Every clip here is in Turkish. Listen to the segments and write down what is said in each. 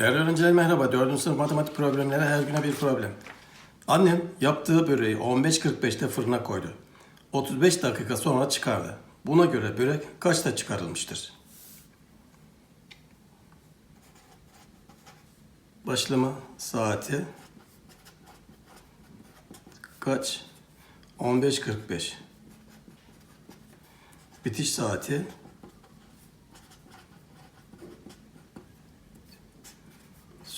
Öğrenciler merhaba. 4. sınıf matematik problemleri her güne bir problem. Annem yaptığı böreği 15.45'te fırına koydu. 35 dakika sonra çıkardı. Buna göre börek kaçta çıkarılmıştır? Başlama saati kaç? 15.45. Bitiş saati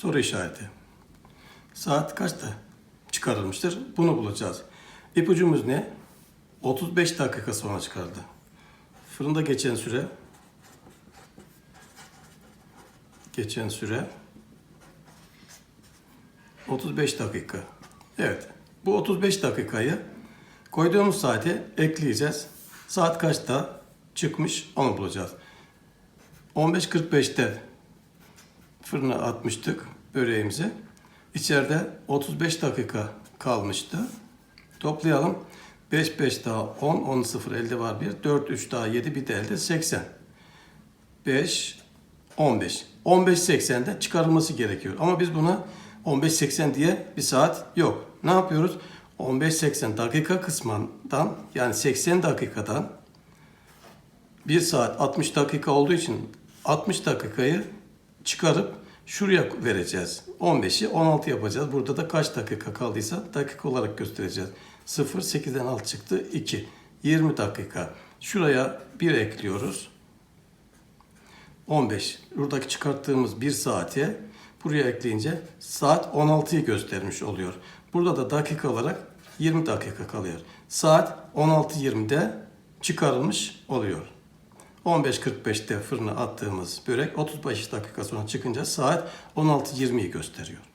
Soru işareti. Saat kaçta çıkarılmıştır? Bunu bulacağız. İpucumuz ne? 35 dakika sonra çıkardı. Fırında geçen süre geçen süre 35 dakika. Evet. Bu 35 dakikayı koyduğumuz saate ekleyeceğiz. Saat kaçta çıkmış onu bulacağız. 15.45'te fırına atmıştık böreğimizi. İçeride 35 dakika kalmıştı. Toplayalım. 5 5 daha 10, 10 0 elde var 1. 4 3 daha 7 bir de elde 80. 5 15. 15 80'de çıkarılması gerekiyor. Ama biz buna 15 80 diye bir saat yok. Ne yapıyoruz? 15 80 dakika kısmından yani 80 dakikadan 1 saat 60 dakika olduğu için 60 dakikayı çıkarıp şuraya vereceğiz. 15'i 16 yapacağız. Burada da kaç dakika kaldıysa dakika olarak göstereceğiz. 0 8'den 6 çıktı 2. 20 dakika. Şuraya 1 ekliyoruz. 15. Buradaki çıkarttığımız 1 saate buraya ekleyince saat 16'yı göstermiş oluyor. Burada da dakika olarak 20 dakika kalıyor. Saat 16.20'de çıkarılmış oluyor. 15.45'te fırına attığımız börek 35 dakika sonra çıkınca saat 16.20'yi gösteriyor.